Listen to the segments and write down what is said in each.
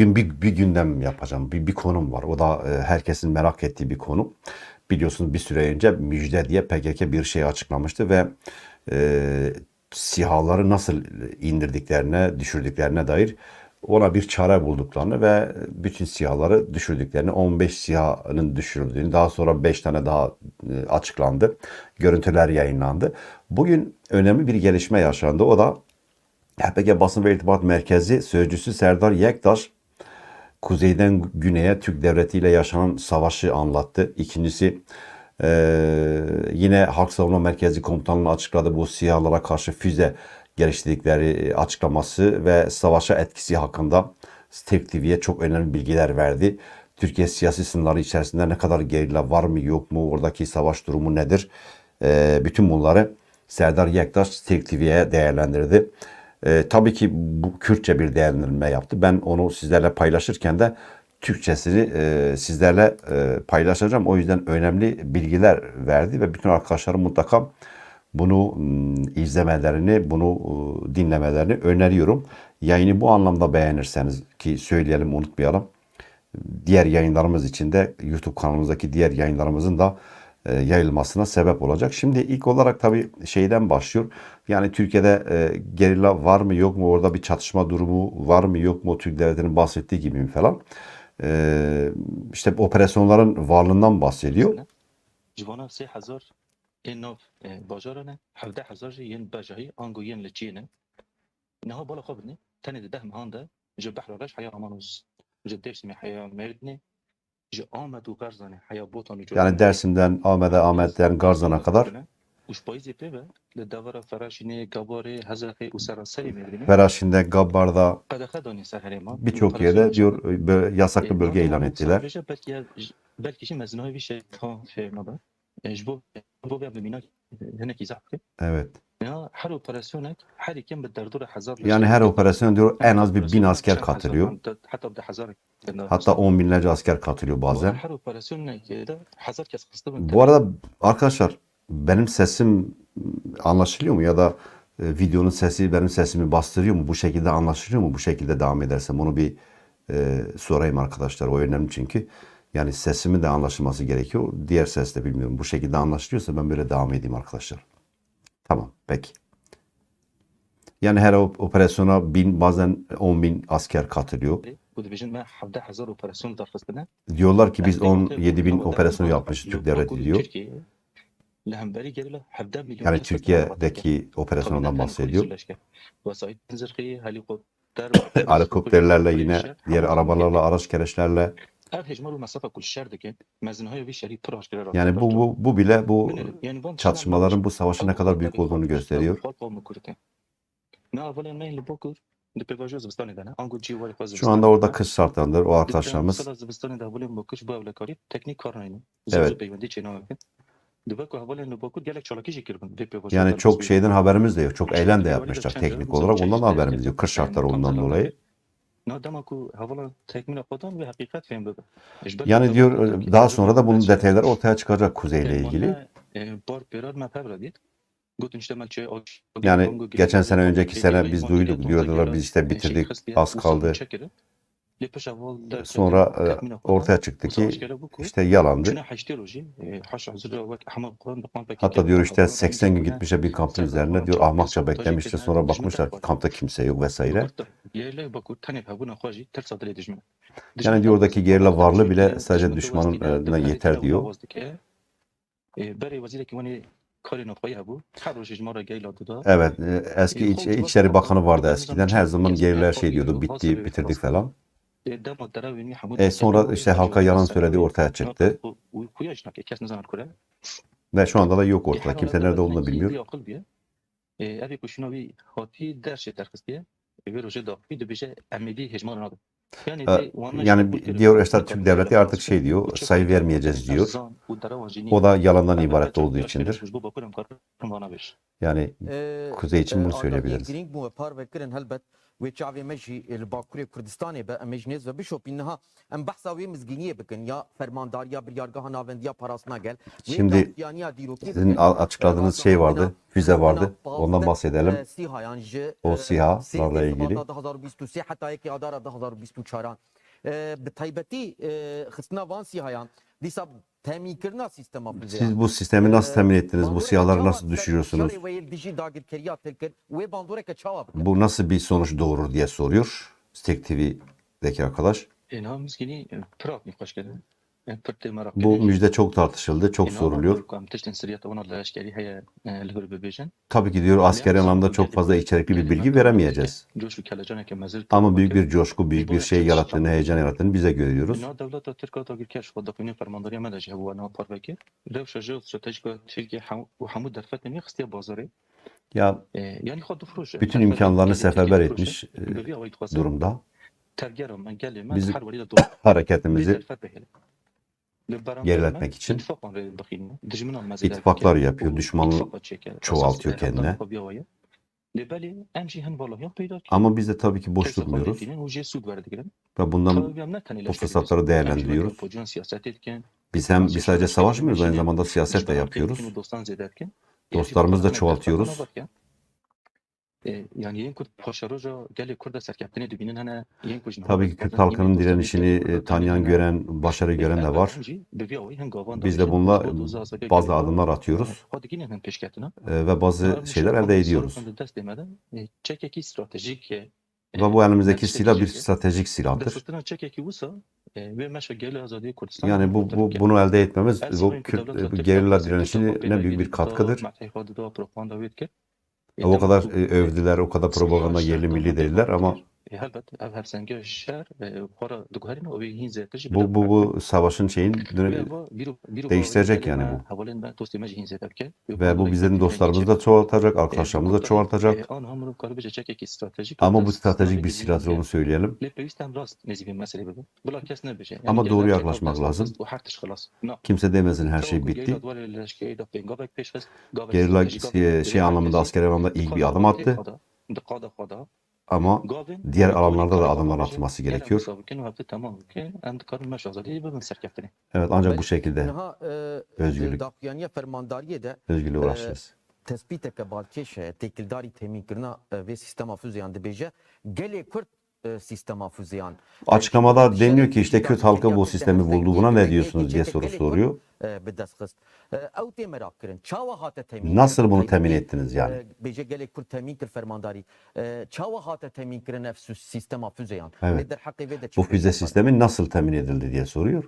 Gün bir, bir gündem yapacağım. Bir, bir konum var. O da e, herkesin merak ettiği bir konu. Biliyorsunuz bir süre önce Müjde diye PKK bir şey açıklamıştı ve e, sihaları nasıl indirdiklerine, düşürdüklerine dair ona bir çare bulduklarını ve bütün sihaları düşürdüklerini, 15 sihanın düşürüldüğünü, daha sonra 5 tane daha e, açıklandı. Görüntüler yayınlandı. Bugün önemli bir gelişme yaşandı. O da HPG Basın ve İrtibat Merkezi Sözcüsü Serdar Yektaş kuzeyden güneye Türk devletiyle yaşanan savaşı anlattı. İkincisi eee, yine Halk Savunma Merkezi Komutanlığı açıkladı bu siyahlara karşı füze geliştirdikleri açıklaması ve savaşa etkisi hakkında Türk TV'ye çok önemli bilgiler verdi. Türkiye siyasi sınırları içerisinde ne kadar gerilla var mı yok mu, oradaki savaş durumu nedir? Eee, bütün bunları Serdar Yektaş Türk TV'ye değerlendirdi. Ee, tabii ki bu Kürtçe bir değerlendirme yaptı. Ben onu sizlerle paylaşırken de Türkçesini e, sizlerle e, paylaşacağım. O yüzden önemli bilgiler verdi ve bütün arkadaşlarım mutlaka bunu mm, izlemelerini, bunu e, dinlemelerini öneriyorum. Yayını bu anlamda beğenirseniz ki söyleyelim unutmayalım. Diğer yayınlarımız için de YouTube kanalımızdaki diğer yayınlarımızın da e, e, yayılmasına sebep olacak. Şimdi ilk olarak tabii şeyden başlıyor. Yani Türkiye'de e, gerilla var mı yok mu orada bir çatışma durumu var mı yok mu Türk devletinin bahsettiği gibi mi falan. E, işte operasyonların varlığından bahsediyor. Civana 3000 inov yani Dersim'den Ahmet'e, Ahmet'ten Garzan'a kadar Feraşin'de, Gabbar'da birçok yerde diyor yasaklı bölge ilan ettiler. Evet. Ya her operasyonek her. Yani operasyon diyor en az bir bin asker katılıyor. Hatta on binlerce asker katılıyor bazen. Bu arada arkadaşlar benim sesim anlaşılıyor mu ya da e, videonun sesi benim sesimi bastırıyor mu? Bu şekilde anlaşılıyor mu? Bu şekilde devam edersem onu bir e, sorayım arkadaşlar. O önemli çünkü. Yani sesimin de anlaşılması gerekiyor. Diğer ses de bilmiyorum. Bu şekilde anlaşılıyorsa ben böyle devam edeyim arkadaşlar. Peki. Yani her op- operasyona bin bazen on bin asker katılıyor. Diyorlar ki biz 17 bin operasyon yapmışız Türk devleti diyor. Yani Türkiye'deki operasyondan bahsediyor. Helikopterlerle yine diğer arabalarla, araç gereçlerle. Yani bu, bu, bu bile bu çatışmaların bu savaşın ne kadar büyük olduğunu gösteriyor. Şu anda orada kış şartlarındadır o arkadaşlarımız. Evet. Yani çok şeyden haberimiz de yok. Çok eylem de yapmışlar teknik olarak. Ondan da haberimiz yok. Kış şartları ondan dolayı. Yani diyor daha sonra da bunun detayları ortaya çıkacak kuzeyle ilgili. Yani geçen sene önceki sene biz duyduk diyordular biz işte bitirdik az kaldı. Sonra e, ortaya çıktı ki işte yalandı. Hatta diyor işte 80 gün gitmişe bir kampın üzerine diyor ahmakça beklemişti. Sonra bakmışlar ki kampta kimse yok vesaire. Yani diyor oradaki gerilla varlığı bile sadece düşmanın e, yeter diyor. Evet, eski İç, İçişleri Bakanı vardı eskiden. Her zaman geriller şey diyordu, bitti, bitirdik falan. E sonra işte halka yalan söylediği ortaya çıktı. Ve şu anda da yok ortada. Kimse nerede olduğunu bilmiyor. E, Yani diyor işte Türk devleti artık şey diyor, sayı vermeyeceğiz diyor. O da yalandan ibaret olduğu içindir. Yani Ee, Kuzey için bunu e, söyleyebiliriz. Giring bu par ve kirin helbet وی چاوی مجی الباکوری کردستان به امج نیز و بشوپ اینها ام بحثا وی مزگینیه بکن یا فرمانداریا بریارگاه ناوندیا parasına gel. Ve Şimdi dahyaniya diroki Sizin a- açıkladığınız şey vardı, füze vardı. Ondan bahsedelim. SİHA yani J- O e, SİHA'larla Seydi ilgili. Sıfat'ta 2023 hatta ki siz bu sistemi nasıl temin ettiniz? Bu siyahları nasıl düşürüyorsunuz? Bu nasıl bir sonuç doğurur diye soruyor. Stek TV'deki arkadaş. E, namız gini, prav mi? Bu müjde çok tartışıldı, çok soruluyor. Tabii ki diyor askeri anlamda çok fazla içerikli bir bilgi veremeyeceğiz. Ama büyük bir coşku, büyük bir şey yarattığını, heyecan yarattığını bize görüyoruz. Ya bütün imkanlarını seferber etmiş e, durumda. Biz hareketimizi geriletmek için ittifaklar yapıyor, düşmanlığı çoğaltıyor kendine. Ama biz de tabii ki boş durmuyoruz ve bundan bu fırsatları değerlendiriyoruz. Biz hem biz sadece savaşmıyoruz aynı zamanda siyaset de yapıyoruz. Dostlarımızı da çoğaltıyoruz. Yani yeni Kürt paşaroja gele Kürt'e serkeptini dibinin hani yeni Kürt Tabii ki Kürt halkının direnişini e, tanıyan, gören, başarı gören de var. Biz de bununla bazı adımlar atıyoruz. E, ve bazı şeyler elde ediyoruz. Ve bu elimizdeki silah bir stratejik. silahdır. Yani bu, bu bunu elde etmemiz bu, Kürt, gerilla direnişine büyük bir katkıdır. O kadar e, övdüler, o kadar propaganda yerli milli dediler ama bu, bu, bu savaşın şeyin değiştirecek yani bu. Ve bu bizim dostlarımızı da çoğaltacak, arkadaşlarımızı da çoğaltacak. Ama bu stratejik bir silahdır onu söyleyelim. Ama doğru yaklaşmak lazım. Kimse demesin her şey bitti. Gerilla şey, şey anlamında askeri anlamda iyi bir adım attı. Ama diğer alanlarda da adımlar atılması gerekiyor. Evet ancak bu şekilde özgürlük. Dahyaniya fermandariye de özgürlüğe ulaşırız. tespiteke balkeş tekildarî temîn kirina vê sistema füzeyan dibêje gelê e, sistema füzeyan Açıklamada deniliyor ki işte Kürt halkı bu sistemi buldu. Buna ne diyorsunuz diye soru soruyor. temîn Nasıl bunu temin ettiniz yani? e. E. Evet. Bu füze sistemi nasıl temin edildi diye soruyor.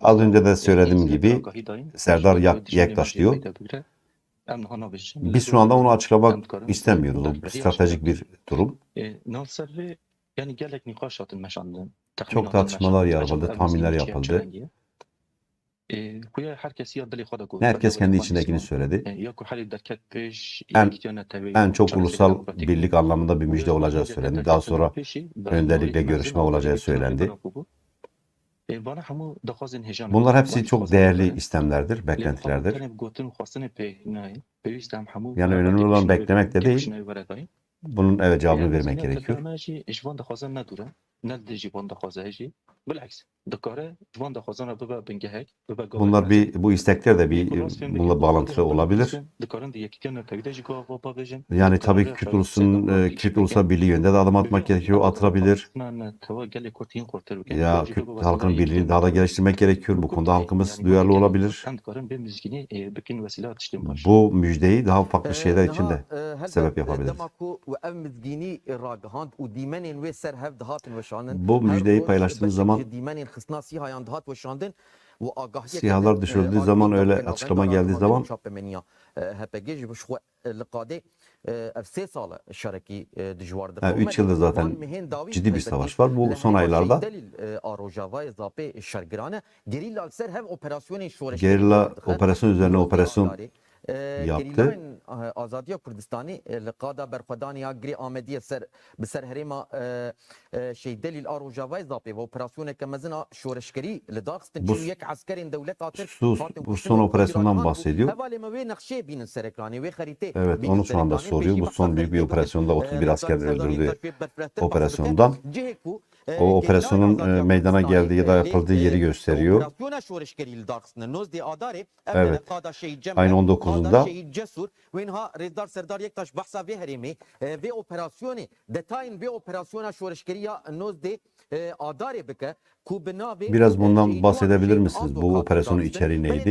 Az önce de söylediğim gibi Serdar Yak- Yektaş diyor. Biz şu anda onu açıklamak istemiyoruz. O stratejik bir durum. meşandı. Çok tartışmalar yapıldı, tahminler yapıldı. Herkes kendi içindekini söyledi. En- en çok ulusal birlik anlamında bir müjde olacağı söylendi. Daha sonra önderlikle görüşme olacağı söylendi. Bunlar hepsi çok değerli istemlerdir, beklentilerdir. Yani önemli olan beklemek de değil. Bunun evet cevabını vermek gerekiyor. Bunlar bir bu istekler de bir bununla bağlantılı olabilir. Yani tabii Kürt ulusun e, Kürt ulusal birliği yönünde de adım atmak gerekiyor, atılabilir. Ya Kürt halkının birliğini daha da geliştirmek gerekiyor. Bu konuda halkımız duyarlı olabilir. Bu müjdeyi daha farklı şeyler için de sebep yapabiliriz. Bu müjdeyi paylaştığınız zaman Sihalar düşürüldüğü zaman öyle açıklama geldiği zaman Ha, üç yıldır zaten ciddi bir savaş var. Bu son aylarda gerilla operasyon üzerine operasyon ee, yaptı. E, Azadiya Kurdistani e, liqada berxwedaniya girî Amediyê ser bi ser herêma e, şeydê lîl a Rojavayê zapê ve operasyoneke mezin a şoreşkerî li Dagestan çû yek askerên devlet hatır bu son operasyondan bahsediyor. Hevalê me wê nexşeyê ser ekranê wê xerîtê. Evet onu şu anda soruyor. Bu son büyük bir operasyonda 31 asker öldürdüğü operasyondan. O operasyonun meydana geldiği ya da yapıldığı yeri gösteriyor. Evet. Aynı 19 yılında e, ve operasyonu detayın ve operasyona şoreşkeriya nozde e, adarı bike Biraz bundan bahsedebilir misiniz? Bu operasyonun içeriği neydi?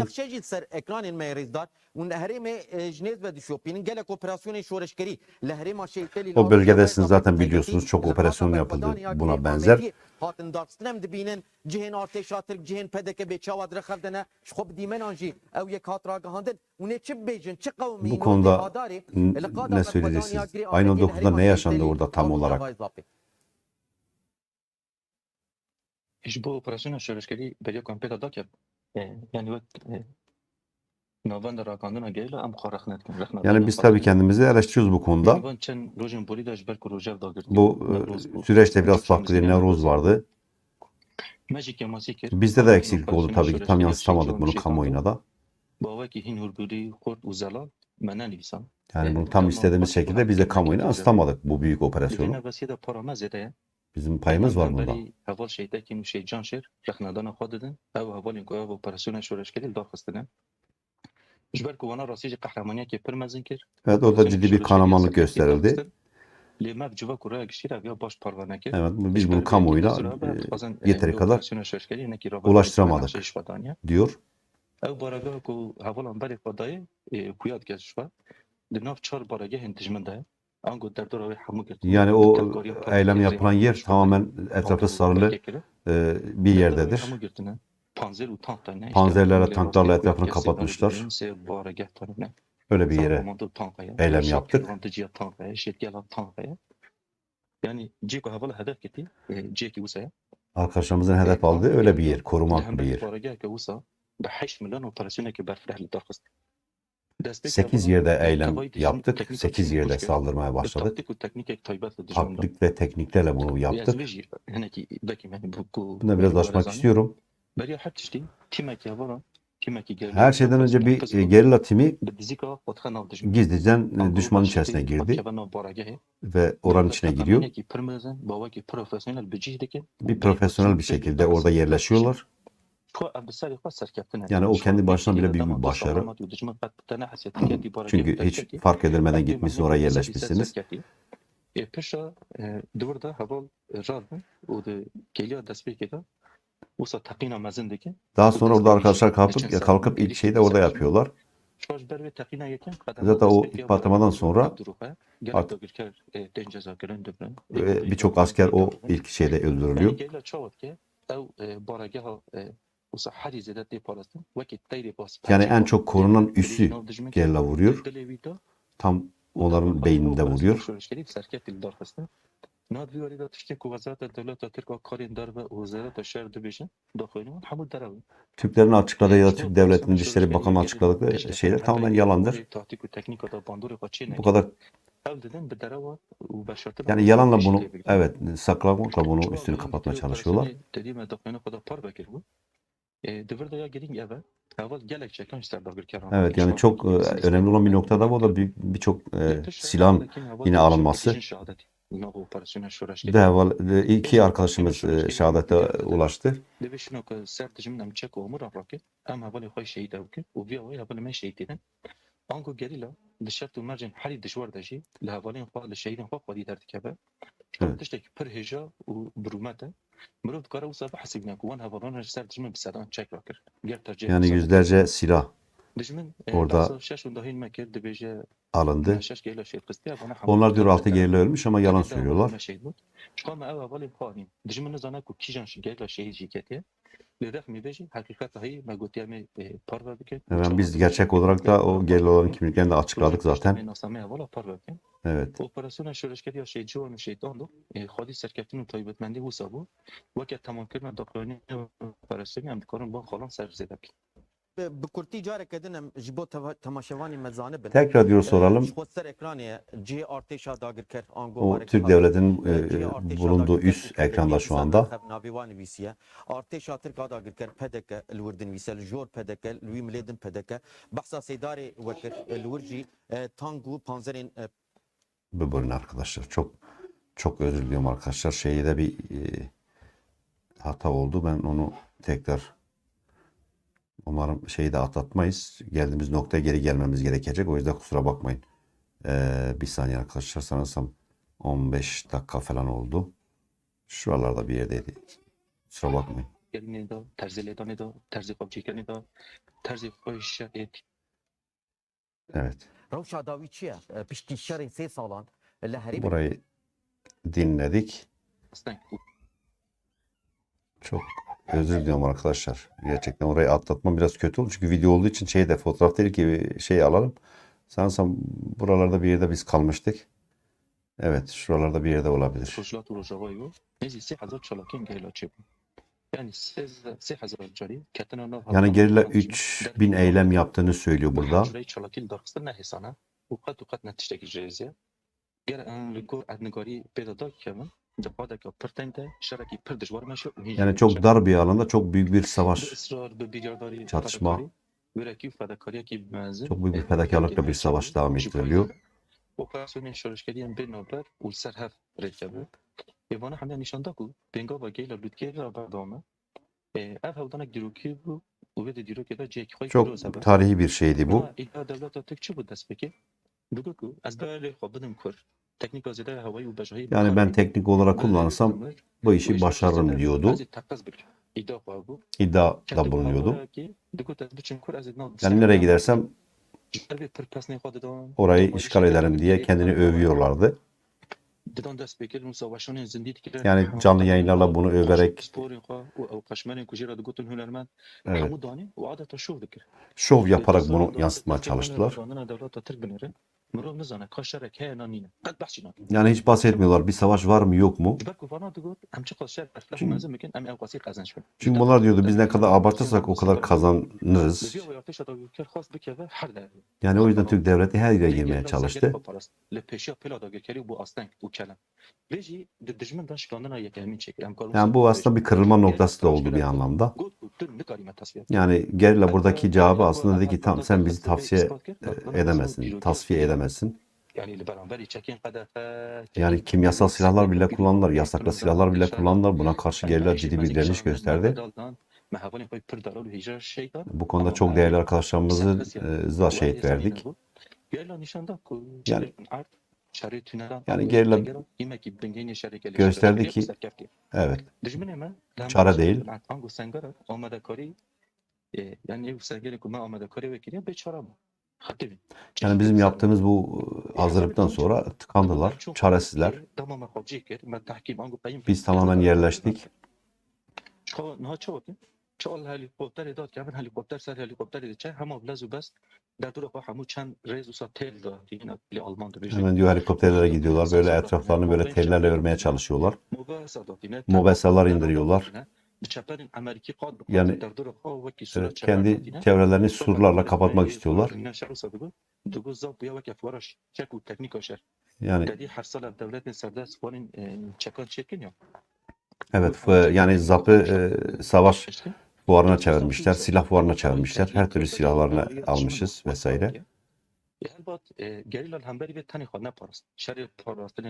O bölgede siz zaten biliyorsunuz çok operasyon yapıldı. Buna benzer. Bu konuda ne söyleyeceksiniz? Aynı 9'da ne yaşandı orada tam olarak? Ji bo operasyona şöreşkerî beriya kampêda dakir yani wek navenda rakandina geyla em xwe rexnet kin rexnet Yani biz tabii kendimizi eleştiriyoruz bu konuda. Bu e, süreçte biraz farklı bir Nevruz vardı. Bizde de eksiklik oldu tabii ki. Tam yansıtamadık bunu kamuoyuna da. Yani bunu tam istediğimiz şekilde biz de kamuoyuna yansıtamadık bu büyük operasyonu. Bizim payımız var bunda. Heval şeytekîn û şey can şêr rexnedana xwe didin ew hevalên ku ev operasyona şoreşkerî li daxistine ji ber ku wana rastî jî qehremaniyekê pir mezin kir Evet orada ciddi bir kahramanlık gösterildi. Lê mev civa ku raya gişîr ev ya baş parvaneke Evet biz bunu kamuoyuna e, yeteri kadar ulaştıramadık. diyor. Ew baragah ku hevalan berê xwe dayê kuyat geş ve di nav çar baragehên dijmin Yani o eylem yapılan yer tamamen etrafı sarılı e, bir yerdedir. Hemû girtine panzer û tank tane Panzerlerle, tanklarla etrafını kapatmışlar. Öyle bir yere eylem yaptık. Usa'ya. Arkadaşlarımızın hedef aldığı öyle bir yer. Korumak bir yer. Baragah Usa. Be 8 milyon operasyonu ki berfrehli darkıst. 8 yerde eylem yaptık. 8 yerde saldırmaya başladık. Taktik ve tekniklerle bunu yaptık. Hani Bunda biraz açmak istiyorum. Her şeyden önce bir gerilla timi gizlice e, düşmanın içerisine girdi ve oranın içine giriyor. Bir profesyonel bir şekilde orada yerleşiyorlar. Yani o kendi başına bile büyük bir başarı. Çünkü hiç fark edilmeden gitmişsiniz oraya yerleşmişsiniz. Peşa duvarda hava radın o da geliyor eder. Daha sonra orada arkadaşlar kalkıp kalkıp ilk şeyi de orada yapıyorlar. Zaten o patlamadan sonra artık birçok asker o ilk şeyde öldürülüyor. Yani en çok korunan üssü Gerla vuruyor. Tam onların beyninde vuruyor. Nadvi orada. Türklerin açıkladığı ya da Türk Devleti'nin Dışişleri Bakanı açıkladığı şeyler tamamen yalandır. Bu kadar yani yalanla bunu evet saklamakla bunu üstünü kapatmaya çalışıyorlar. Dıvırdaya gidin eve. Evet yani çok e, önemli olan bir noktada bu da birçok e, bir silahın yine alınması. E, de Deval iki arkadaşımız şehadete ulaştı. Ango gerila dışarıda mercan hali dışvar da şey, lavalin fa, şehidin fa, kadi derdik ebe. Tuştaki perheja u brumete, yani yüzlerce silah orada alındı. Onlar diyor altı geriyle ölmüş ama yalan söylüyorlar. شقام او اولی خواهیم دجمن نزانه که کیجان گیلا شهید جیکتیه لذلك می بيجي حقيقة هي ما قلت يا مي باربا بك Yani biz gerçek olarak da o gerillaların kimliklerini de açıkladık zaten. Evet. Operasyona şöreşkeri ya şey civan şeytandı. Xadi serkeftin و taybetmendi bu sabu. Vakat tamam kirme daklani operasyonu hem dikarin ban xalan ser zedek. Bi kurtî careke din em ji bo temaşevanî zanibin. Tekrar diyor soralım. Artêşa dagirker ango O Türk. Devleti'nin e, Cihê artêşa bulunduğu üst ekranda şu anda. Wan nivîsiye. Artêşa Tirk a dagirker pedeke li jor pedeke, li wî milê din pedeke. Li wir jî e, tang û panzerên e, Bu bölüm arkadaşlar. Çok çok özür diliyorum arkadaşlar. Şeyde bir e, hata oldu. Ben onu tekrar umarım şeyi de atlatmayız. Geldiğimiz noktaya geri gelmemiz gerekecek. O yüzden kusura bakmayın. Ee, bir saniye arkadaşlar. Sanırsam 15 dakika falan oldu. Şuralarda bir yerdeydi. Kusura bakmayın. Terzi terzi. Evet. Rewşa dawî Çok özür diliyorum arkadaşlar. Gerçekten orayı atlatmam biraz kötü oldu. Çünkü video olduğu için şeyde fotoğraf değil ki şey alalım. Sanırsam buralarda bir yerde biz kalmıştık. Evet şuralarda bir yerde olabilir. Yani gerilla 3000 eylem yaptığını söylüyor burada. Yani çok dar bir alanda çok büyük bir savaş, bir çatışma. Çok büyük bir fedakarlıkla bir savaş devam ettiriliyor. Û serhev rêkeve. Êvana hemû nîşanda ku pêngava geyla lûtkê re berdame. Ev hewdanek dîrokî bû û vê di dîrokê de cihekî xwe Çok tarihi bir şeydi bu. Yani ben teknik olarak kullanırsam bu işi başarırım diyordu. İddia da bulunuyordu. Yani nereye gidersem orayı işgal ederim diye kendini övüyorlardı. Yani canlı yayınlarla bunu överek evet, şov yaparak bunu yansıtmaya çalıştılar. Yani hiç bahsetmiyorlar. Bir savaş var mı yok mu? Çünkü-. Çünkü bunlar diyordu? Biz ne kadar abartırsak o kadar kazanırız. Yani o yüzden Türk devleti her yere girmeye çalıştı. Di dijmin de şikandina yekemîn çekir. Em karûn Yani bu aslında bir kırılma noktası da oldu bir anlamda. Yani gerilla buradaki cevabı aslında dedi ki tam sen bizi tavsiye e, edemezsin, tasfiye edemezsin. Yani kimyasal silahlar bile kullandılar, yasaklı silahlar bile kullandılar. Buna karşı gerilla ciddi bir direniş gösterdi. Bu konuda çok değerli arkadaşlarımızı e, da şehit verdik. Yani- Yani gerilla gösterdi ki- Evet, çare değil. Yani bir. Yani bizim yaptığımız bu e, hazırlıktan sonra tıkandılar, çaresizler. Biz tamamen yerleştik. شغل هليكوبتر داد كمان هليكوبتر سر هليكوبتر دي هم بلازو بس در دور خو همو چند ريز وسا تل دا دينا لي المان دو بيجي Hemen diyor helikopterlere gidiyorlar. Böyle etraflarını böyle tellerle örmeye çalışıyorlar. مباسا داتينا Mobesalar indiriyorlar. بتشابرين امريكي قاد Yani, در دور خو وكي Evet, سورة kendi çevrelerini surlarla kapatmak istiyorlar. دغو زاب بیا وکي فورش چکو تکنیکا شر Yani ددي هر سال دولت سردار سوالين چکان چکن یا evet f- yani zapı e, savaş fuarına çevirmişler, silah fuarına çevirmişler. Her türlü silahlarını almışız vesaire.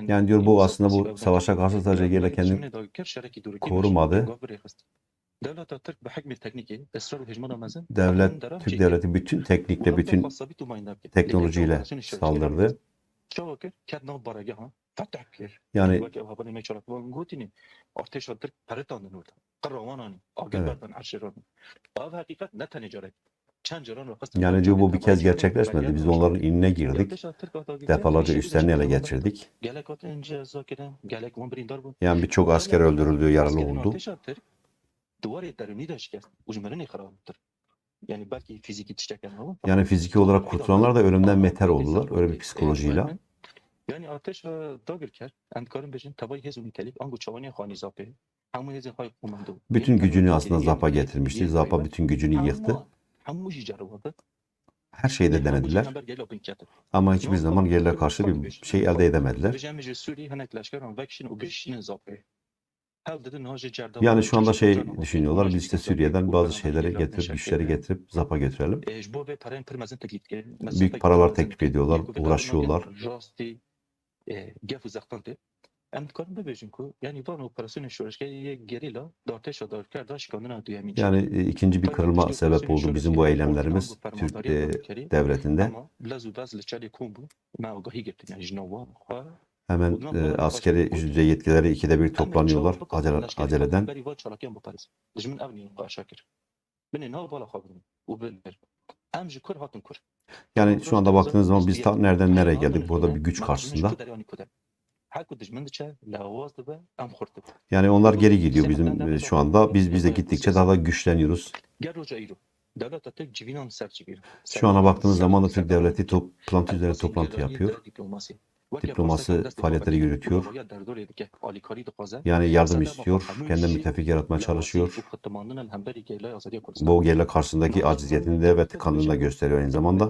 Yani diyor bu aslında bu savaşa karşı sadece gerilla kendini korumadı. Devlet, Türk devleti bütün teknikle, bütün teknolojiyle saldırdı. Yani yani diyor bu bir kez gerçekleşmedi. Biz onların inine girdik. Defalarca üstlerini ele geçirdik. Yani birçok asker öldürüldü, yaralı oldu. Yani belki fiziki. Yani olarak kurtulanlar da ölümden meter oldular. Öyle bir psikolojiyle. Yani ateş dagirker. Endkarın bejin tabay hezuni telif. Angu çavani khani zape. Bütün gücünü aslında Zap'a getirmişti. Zap'a bütün gücünü yıktı. Her şeyde denediler. Ama hiçbir zaman yerle karşı bir şey elde edemediler. Yani şu anda şey düşünüyorlar. Biz işte Suriye'den bazı şeyleri getirip, güçleri getirip ZAP'a götürelim. Büyük paralar teklif ediyorlar, uğraşıyorlar. Dikarin bibêjin ku yanî van operasyonên şoreşgeriyê gerîla dartêşa darker da şikandina duyemîn. Yani e, ikinci bir kırılma sebep oldu bizim bu eylemlerimiz Türk e, devletinde. Yani Hemen e, askeri düzey yetkileri ikide bir toplanıyorlar acele, aceleden. Yani şu anda baktığınız zaman biz ta nereden nereye geldik? Burada bir güç karşısında. Yani onlar geri gidiyor bizim e, şu anda. Biz bize gittikçe daha da güçleniyoruz. Şu ana baktığınız zaman da Türk devleti toplantı üzerine toplantı yapıyor. Diplomasi faaliyetleri yürütüyor. Yani yardım istiyor. Kendi müttefik yaratmaya çalışıyor. Bu gerilla karşısındaki aciziyetini de ve tıkanlığını da gösteriyor aynı zamanda.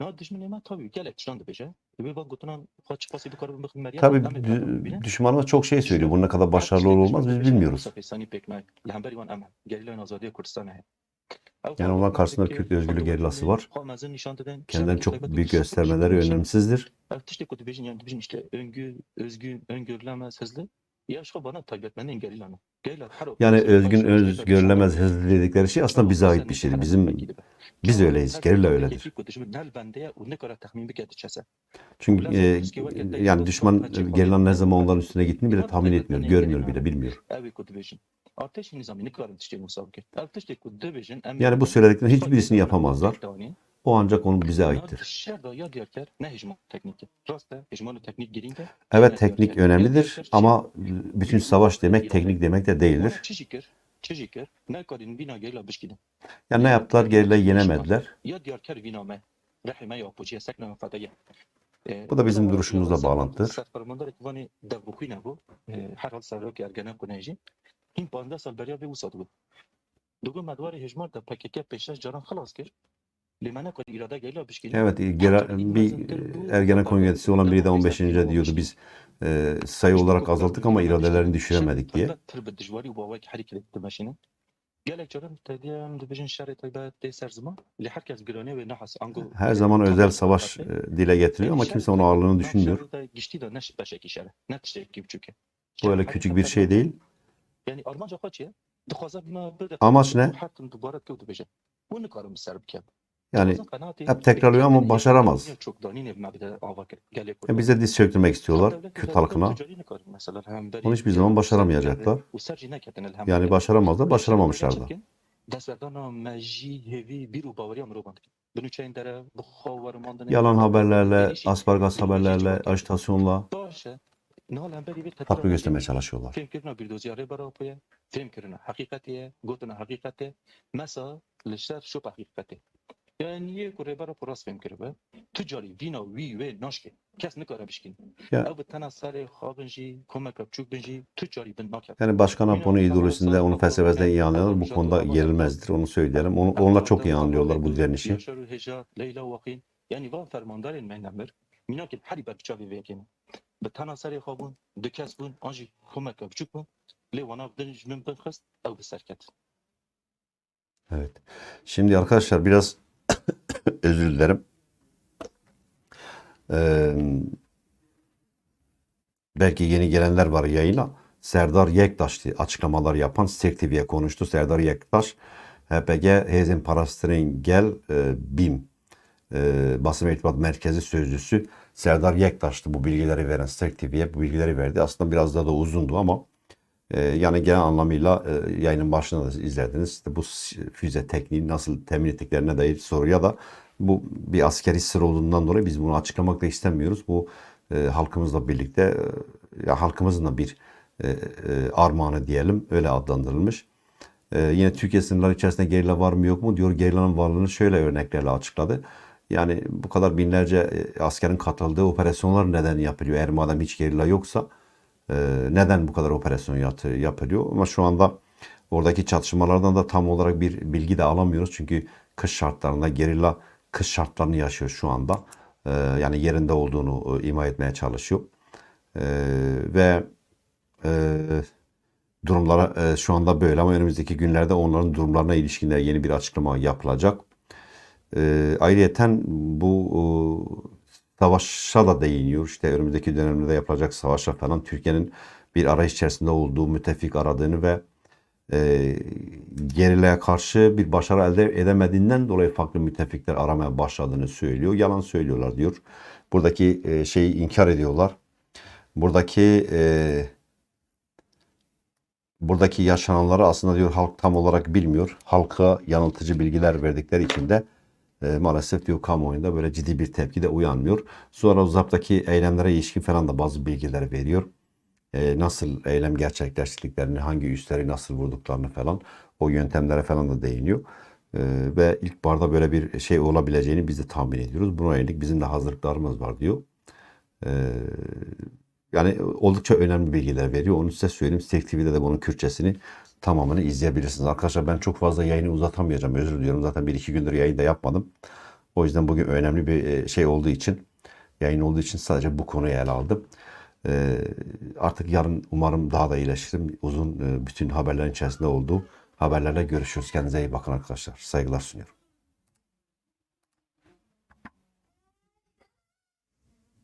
na düşman ma tabii gel da beje ve bak gutunan kaç pası bu karın bakın Meryem Tabii dü- düşmanımız çok şey söylüyor. Bu ne kadar başarılı olur olmaz biz bilmiyoruz. Yani onlar karşısında Kürt özgürlüğü gerillası var. Kendilerini çok büyük göstermeleri önemsizdir. Öngü, özgün, öngörülemez hızlı. Ya şu bana tabi etmenin gerilana. Yani özgün, özgörülemez hızlı dedikleri şey aslında bize ait bir şeydir. Bizim biz öyleyiz. Gerilla öyledir. Çünkü e, yani düşman e, gerillanın ne zaman onların üstüne gittiğini bile tahmin etmiyor, görmüyor bile, bilmiyor. Yani bu söylediklerin hiçbirisini yapamazlar. O ancak onun bize aittir. Evet teknik önemlidir ama bütün savaş demek teknik demek de değildir. Yani ne yaptılar? Gerillayı yenemediler. Bu da bizim duruşumuzla bağlantıdır. دوگو مدوار هجمار da PKK peşeş caran halas kir. Limana kod irade geliyor bişkin. Evet, gera- bir Ergenekon yöneticisi olan biri de 15. diyordu biz e, sayı olarak azalttık ama iradelerini düşüremedik diye. Her zaman özel savaş e, dile getiriyor ama kimse onun ağırlığını düşünmüyor. Bu öyle küçük bir şey değil. Amaç ne? Yani hep tekrarlıyor ama başaramaz. Yani bize diz çöktürmek istiyorlar Kürt halkına. Onu hiçbir zaman başaramayacaklar. Yani başaramazlar, başaramamışlar da. Yalan haberlerle, aspargas haberlerle, ajitasyonla farklı göstermeye çalışıyorlar. فهم كرنا بيردوزيا ري براوبيا فهم كرنا حقيقتي قلتنا حقيقتي مسا لشتر شو حقيقتي يعني يكو ري برا براس فهم كربا تجاري فينا وي وي ناشكي كاس نكارا بشكين Ya. او بتنا ساري خابنجي كوما كبچوك بنجي تجاري بن ناكر Yani Başkan Apo'nun ideolojisinde, onun felsefesinde iyi anlıyorlar. Bu konuda gerilmezdir, onu söyleyelim. Onu, onlar çok iyi anlıyorlar bu direnişi. يشارو هجا ليلى وقين يعني فان فرماندارين من نمر ميناك الحري بكشافي فيكين بتنا ساري خابون دكاس بون انجي كوما كبچوك بون لي وانا بدنج من بنخست او بسركت Evet. Şimdi arkadaşlar biraz özür dilerim. Ee, belki yeni gelenler var yayına. Serdar Yektaş açıklamalar yapan Stek TV'ye konuştu. Serdar Yektaş, HPG Hezen Parastrin Gel e, BİM e, basın irtibat merkezi sözcüsü Serdar Yektaş'tı bu bilgileri veren Stek TV'ye bu bilgileri verdi. Aslında biraz daha da uzundu ama e, yani genel anlamıyla e, yayının başında da izlediniz. İşte bu füze tekniği nasıl temin ettiklerine dair soruya da bu bir askeri sır olduğundan dolayı biz bunu açıklamak da istemiyoruz. Bu e, halkımızla birlikte e, ya halkımızın da bir e, e, armağanı diyelim öyle adlandırılmış. E, yine Türkiye sınırları içerisinde gerilla var mı yok mu diyor. Gerillanın varlığını şöyle örneklerle açıkladı. Yani bu kadar binlerce e, askerin katıldığı operasyonlar neden yapılıyor? Eğer madem hiç gerilla yoksa neden bu kadar operasyon yapılıyor? Ama şu anda oradaki çatışmalardan da tam olarak bir bilgi de alamıyoruz. Çünkü kış şartlarında gerilla kış şartlarını yaşıyor şu anda. E, yani yerinde olduğunu e, ima etmeye çalışıyor. E, ve e, durumlara e, şu anda böyle ama önümüzdeki günlerde onların durumlarına ilişkin de yeni bir açıklama yapılacak. Ayrıyeten bu savaşa da değiniyor. İşte önümüzdeki dönemde yapılacak savaşa falan Türkiye'nin bir arayış içerisinde olduğu, müttefik aradığını ve e, gerileye karşı bir başarı elde edemediğinden dolayı farklı müttefikler aramaya başladığını söylüyor. Yalan söylüyorlar diyor. Buradaki e, şeyi inkar ediyorlar. Buradaki e, buradaki yaşananları aslında diyor halk tam olarak bilmiyor. Halka yanıltıcı bilgiler verdikleri için de e, maalesef diyor kamuoyunda böyle ciddi bir tepki de uyanmıyor. Sonra uzaptaki eylemlere ilişkin falan da bazı bilgiler veriyor. E, nasıl eylem gerçekleştirdiklerini, hangi üsleri nasıl vurduklarını falan o yöntemlere falan da değiniyor. E, ve ilk barda böyle bir şey olabileceğini biz de tahmin ediyoruz. Buna yönelik bizim de hazırlıklarımız var diyor. E, yani oldukça önemli bilgiler veriyor. Onu size söyleyeyim. Stek TV'de de bunun Kürtçesini tamamını izleyebilirsiniz. Arkadaşlar ben çok fazla yayını uzatamayacağım. Özür diliyorum. Zaten bir iki gündür yayın da yapmadım. O yüzden bugün önemli bir e, şey olduğu için, yayın olduğu için sadece bu konuyu ele aldım. E, artık yarın umarım daha da iyileşirim. Uzun e, bütün haberlerin içerisinde olduğu haberlerle görüşürüz. Kendinize iyi bakın arkadaşlar. Saygılar sunuyorum.